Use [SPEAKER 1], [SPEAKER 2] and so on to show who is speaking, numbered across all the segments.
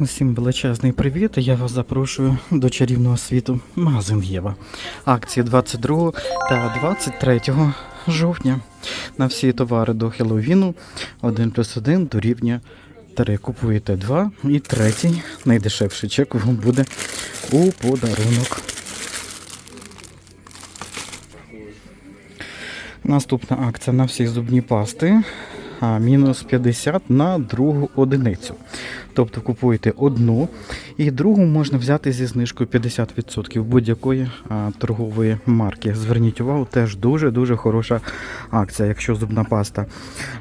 [SPEAKER 1] Усім величезний привіт. Я вас запрошую до чарівного світу магазин Єва. Акції 22 та 23 жовтня. На всі товари до Хеллоуіну 1 плюс 1 дорівнює 3. Купуєте 2 і третій найдешевший чек вам буде у подарунок. Наступна акція на всі зубні пасти. Мінус 50 на другу одиницю. Тобто купуєте одну і другу можна взяти зі знижкою 50% будь-якої торгової марки. Зверніть увагу, теж дуже-дуже хороша акція. Якщо зубна паста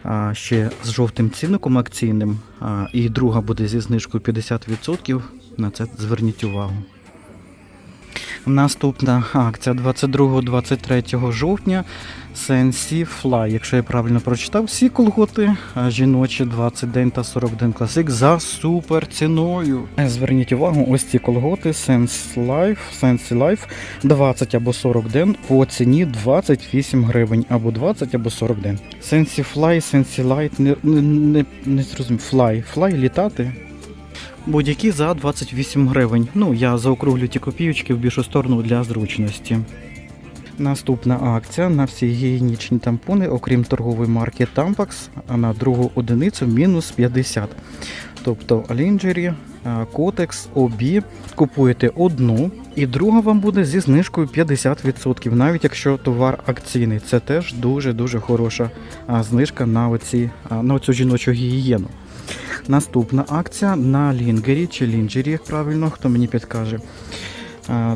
[SPEAKER 1] а, ще з жовтим цінником акційним, а, і друга буде зі знижкою 50%, на це зверніть увагу. Наступна акція 22-23 жовтня Sensi Fly. Якщо я правильно прочитав, всі колготи жіночі 20 день та 40 день класик за супер ціною. Зверніть увагу, ось ці колготи Sense Life, Sensi Life 20 або 40 ден по ціні 28 гривень або 20 або 40 ден. Sensi Fly, Sensi Light, не, не, зрозумів. Fly, Fly літати. Будь-які за 28 гривень. Ну, я заокруглю ті копійочки в більшу сторону для зручності. Наступна акція на всі гігієнічні тампони, окрім торгової марки Tampax, на другу одиницю мінус 50. Тобто Lingerie, Kotex, OB купуєте одну, і друга вам буде зі знижкою 50%, навіть якщо товар акційний. Це теж дуже-дуже хороша знижка на, оці, на оцю жіночу гігієну. Наступна акція на лінгері чи лінджері, як правильно, хто мені підкаже.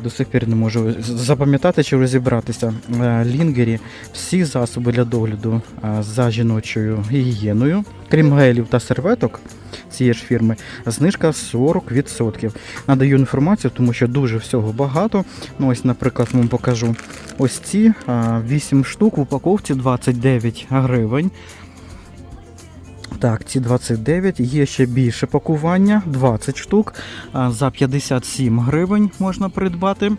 [SPEAKER 1] До сих пір не можу запам'ятати чи розібратися. Е, Лінгері всі засоби для догляду за жіночою гігієною, крім гелів та серветок цієї ж фірми, знижка 40%. Надаю інформацію, тому що дуже всього багато. Ну, ось, наприклад, вам покажу. Ось ці а, 8 штук в упаковці 29 гривень. Так, ці 29, є ще більше пакування, 20 штук. За 57 гривень можна придбати.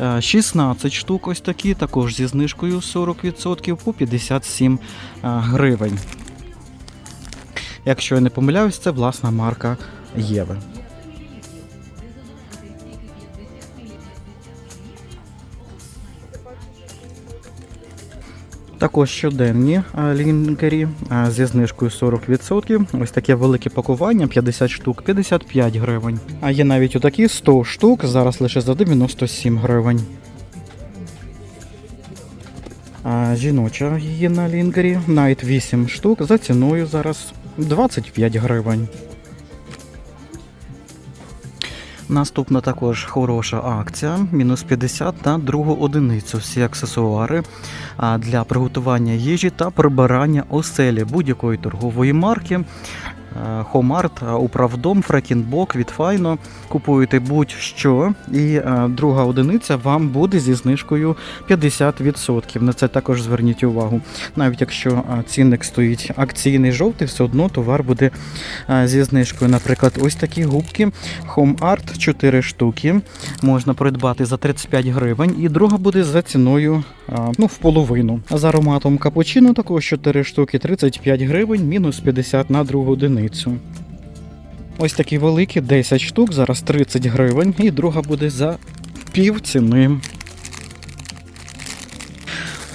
[SPEAKER 1] Е, 16 штук ось такі, також зі знижкою 40% по 57 гривень. Якщо я не помиляюсь, це власна марка Єви. Також щоденні а, лінкері зі знижкою 40%. Ось таке велике пакування 50 штук, 55 гривень. А є навіть отакі 100 штук, зараз лише за 97 гривень. А, жіноча гігієна лінгері Night 8 штук за ціною зараз 25 гривень. Наступна також хороша акція, мінус 50 на другу одиницю. Всі аксесуари для приготування їжі та прибирання оселі будь-якої торгової марки. Хомарт, Управдом, Фрекінбок, Вітфайно. Купуєте будь-що, і друга одиниця вам буде зі знижкою 50%. На це також зверніть увагу. Навіть якщо цінник стоїть акційний жовтий, все одно товар буде зі знижкою. Наприклад, ось такі губки Home Art 4 штуки. Можна придбати за 35 гривень, і друга буде за ціною ну, в половину. З ароматом капучино також 4 штуки 35 гривень, мінус 50 на другу одиницю. Ось такі великі, 10 штук, зараз 30 гривень, і друга буде за пів ціни.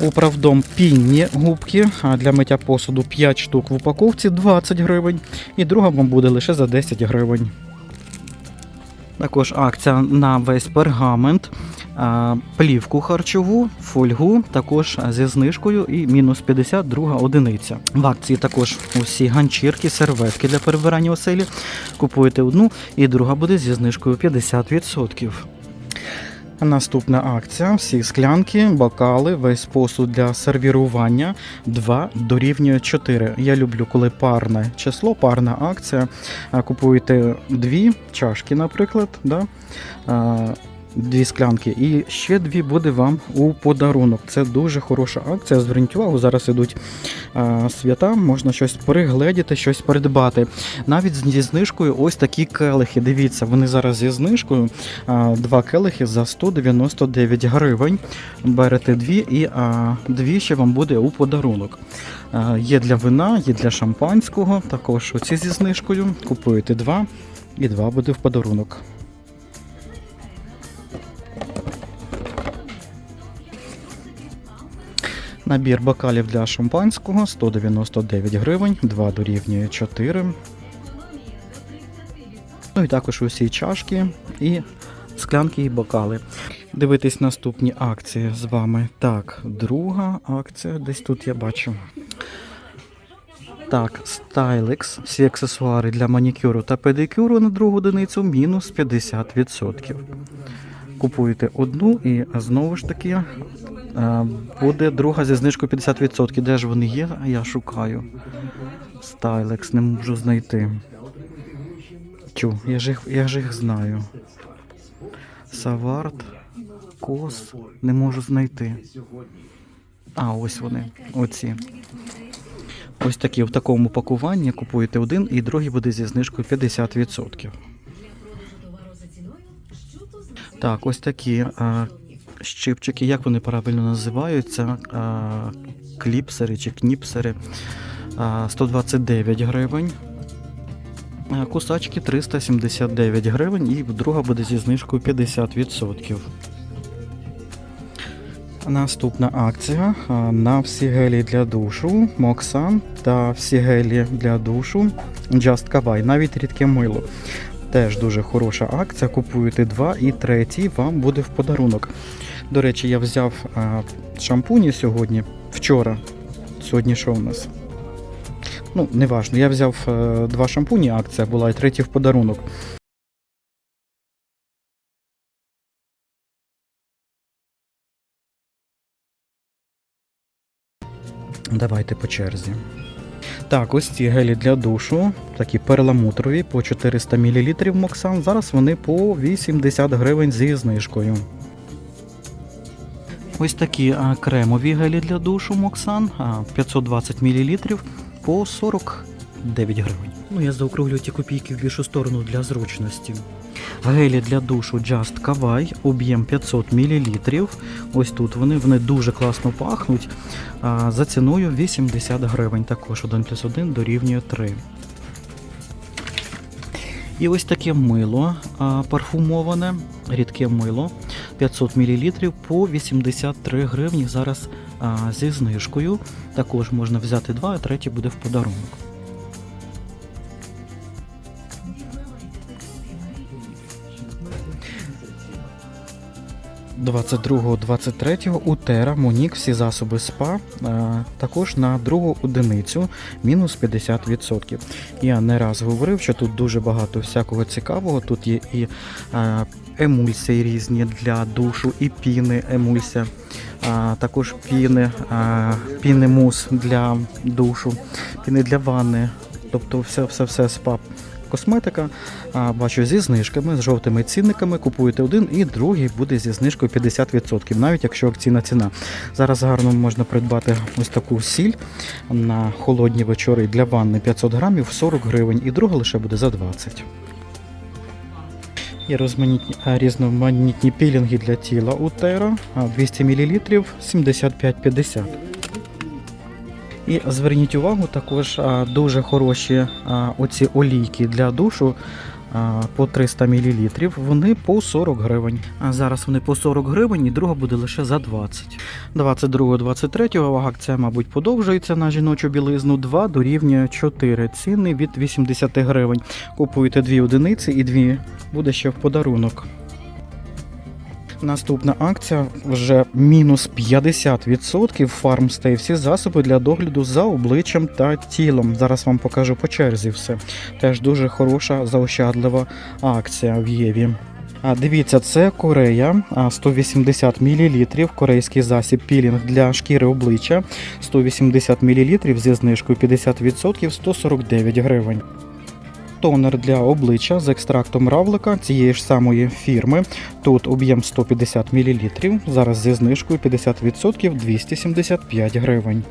[SPEAKER 1] Управдом пінні губки а для миття посуду 5 штук в упаковці 20 гривень, і друга вам буде лише за 10 гривень. Також акція на весь пергамент, плівку харчову, фольгу, також зі знижкою і мінус 50 друга одиниця. В акції також усі ганчірки, серветки для перебирання оселі. Купуєте одну, і друга буде зі знижкою 50%. Наступна акція: всі склянки, бокали, весь посуд для сервірування 2 дорівнює 4. Я люблю, коли парне число, парна акція. Купуєте дві чашки, наприклад, да? Дві склянки, і ще дві буде вам у подарунок. Це дуже хороша акція. Зверніть увагу, зараз ідуть а, свята, можна щось перегледіти, щось придбати. Навіть зі знижкою ось такі келихи. Дивіться, вони зараз зі знижкою. А, Два келихи за 199 гривень. Берете дві і а, дві ще вам буде у подарунок. А, Є для вина, є для шампанського, також оці зі знижкою. Купуєте два. і два буде в подарунок. Набір бокалів для шампанського 199 гривень, 2 дорівнює 4. Ну і також усі чашки і склянки і бокали. Дивитись наступні акції з вами. Так, друга акція, десь тут я бачу. Так, Stylex, всі аксесуари для манікюру та педикюру на другу одиницю мінус 50%. Купуєте одну і знову ж таки е, буде друга зі знижкою 50%. Де ж вони є? Я шукаю. Stylex, не можу знайти. Чу, я ж їх, я ж їх знаю. Савард, Кос, не можу знайти. А, ось вони. Оці. Ось такі в такому пакуванні купуєте один і другий буде зі знижкою 50%. Так, ось такі а, щипчики, як вони правильно називаються? А, кліпсери чи кніпсери. А, 129 гривень. А, Кусачки 379 гривень і друга буде зі знижкою 50%. Наступна акція на всі гелі для душу Моксан та всі гелі для душу Just Kawaii, навіть рідке мило. Теж дуже хороша акція. Купуєте два і третій вам буде в подарунок. До речі, я взяв а, шампуні сьогодні, вчора. Сьогодні що у нас? Ну, неважно. Я взяв е, два шампуні, акція була, і третій в подарунок. Давайте по черзі. Так, ось ці гелі для душу, такі перламутрові по 400 мл Моксан. Зараз вони по 80 гривень зі знижкою. Ось такі кремові гелі для душу Моксан, а, 520 мл по 49 гривень. Ну, я заокруглю ті копійки в більшу сторону для зручності. Гелі для душу Just Kawaii, об'єм 500 мл. Ось тут вони, вони дуже класно пахнуть. За ціною 80 гривень. Також 1 плюс 1 дорівнює 3. І ось таке мило парфумоване, рідке мило 500 мл по 83 гривні. Зараз зі знижкою. Також можна взяти два, а третій буде в подарунок. – 22-23 у Тера Монік всі засоби СПА е, також на другу одиницю мінус 50%. Я не раз говорив, що тут дуже багато всякого цікавого. Тут є і е, емульсії різні для душу, і піни емульсія, а також піни, а, піни мус для душу, піни для ванни, тобто все, все, все спа. Косметика, бачу зі знижками, з жовтими цінниками. Купуєте один і другий буде зі знижкою 50%, навіть якщо акційна ціна. Зараз гарно можна придбати ось таку сіль на холодні вечори для ванни 500 грамів 40 гривень, і друга лише буде за 20. Є розманітні, різноманітні пілінги для тіла у Тера 200 мл 75,50. І зверніть увагу, також дуже хороші оці олійки для душу по 300 мл. Вони по 40 гривень. А зараз вони по 40 гривень і друга буде лише за 20. 22-23 вага акція, мабуть, подовжується на жіночу білизну. 2 дорівнює 4 ціни від 80 гривень. Купуєте дві одиниці і дві буде ще в подарунок. Наступна акція вже мінус 50% фармстей. Всі засоби для догляду за обличчям та тілом. Зараз вам покажу по черзі все. Теж дуже хороша заощадлива акція в Єві. А дивіться, це Корея, 180 мл, корейський засіб пілінг для шкіри обличчя, 180 мл зі знижкою 50%, 149 гривень. Тонер для обличчя з екстрактом равлика цієї ж самої фірми. Тут об'єм 150 мл, зараз зі знижкою 50% 275 гривень.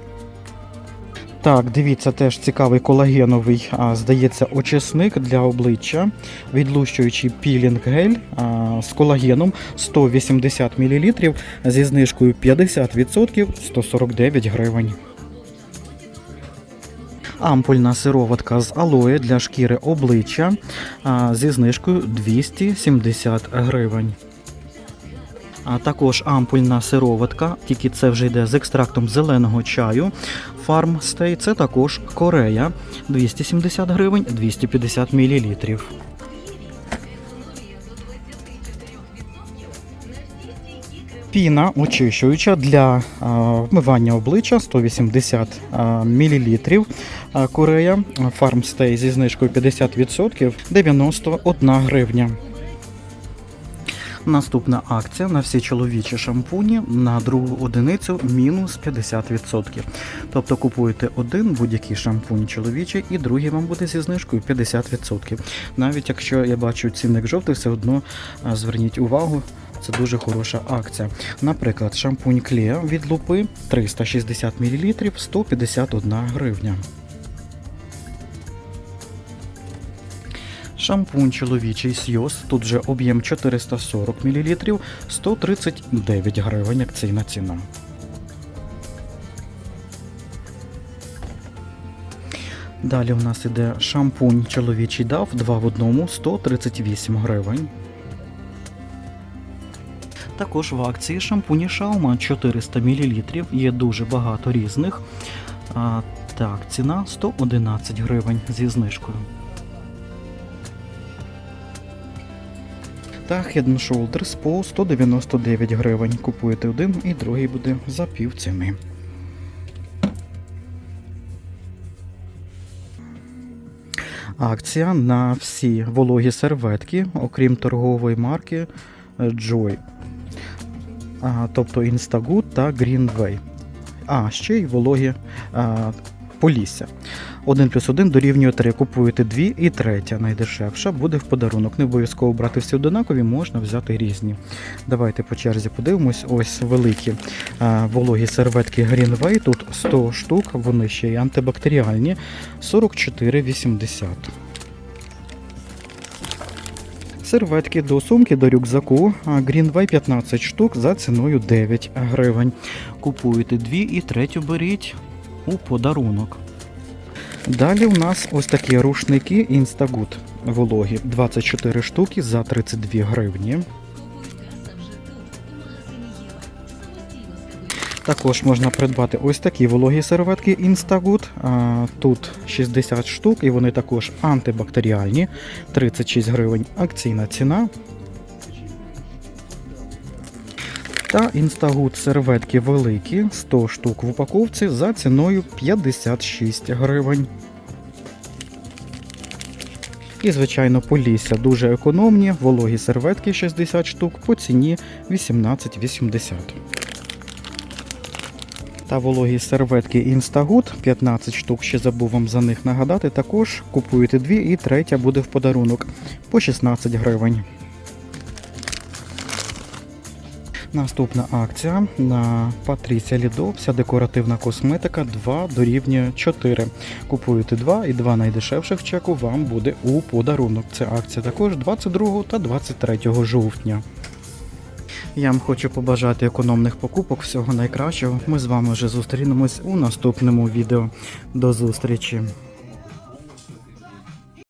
[SPEAKER 1] Так, дивіться, теж цікавий колагеновий, а, здається, очисник для обличчя, відлущуючий пілінг гель а, з колагеном 180 мл зі знижкою 50% 149 гривень. Ампульна сироватка з алоє для шкіри обличчя зі знижкою 270 гривень. А також ампульна сироватка, тільки це вже йде з екстрактом зеленого чаю. Farm Stay, це також Корея 270 гривень 250 мл. Піна очищуюча для вмивання обличчя 180 мл. Корея Farm Stay зі знижкою 50% 91 гривня. Наступна акція на всі чоловічі шампуні на другу одиницю мінус 50%. Тобто купуєте один будь-який шампунь чоловічий, і другий вам буде зі знижкою 50%. Навіть якщо я бачу цінник жовтий, все одно зверніть увагу. Це дуже хороша акція. Наприклад, шампунь Клея від лупи 360 мл 151 гривня. Шампунь чоловічий Сйоз, тут вже об'єм 440 мл, 139 гривень акційна ціна. Далі у нас іде шампунь чоловічий DAF 2 в одному 138 гривень. Також в акції шампуні Шаума 400 мл, є дуже багато різних. Так, ціна 111 гривень зі знижкою. Та Head Shoulders по 199 гривень. Купуєте один і другий буде за пів ціни. Акція на всі вологі серветки, окрім торгової марки Joy. Тобто Instagood та Greenway. А, ще й вологі Полісся. 1 плюс 1 дорівнює 3. Купуєте 2 і третя найдешевша буде в подарунок. Не обов'язково брати всі одинакові, можна взяти різні. Давайте по черзі подивимось. Ось великі а, вологі серветки Greenway. Тут 100 штук, вони ще й антибактеріальні. 44,80. Серветки до сумки до рюкзаку Greenway 15 штук за ціною 9 гривень. Купуєте дві і третю беріть у подарунок. Далі у нас ось такі рушники Instagood вологі 24 штуки за 32 гривні. Також можна придбати ось такі вологі серветки Instagood. Тут 60 штук і вони також антибактеріальні. 36 гривень акційна ціна. Та Instagood серветки великі 100 штук в упаковці за ціною 56 гривень. І, звичайно, Полісся дуже економні, вологі серветки 60 штук по ціні 18,80. Та вологі серветки Instagood 15 штук, ще забув вам за них нагадати. Також купуєте дві і третя буде в подарунок по 16 гривень. Наступна акція на Патрісія Лідо, вся декоративна косметика 2 дорівнює 4. Купуєте 2 і 2 найдешевших чеку вам буде у подарунок. Це акція також 22 та 23 жовтня. Я вам хочу побажати економних покупок, всього найкращого. Ми з вами вже зустрінемось у наступному відео. До зустрічі!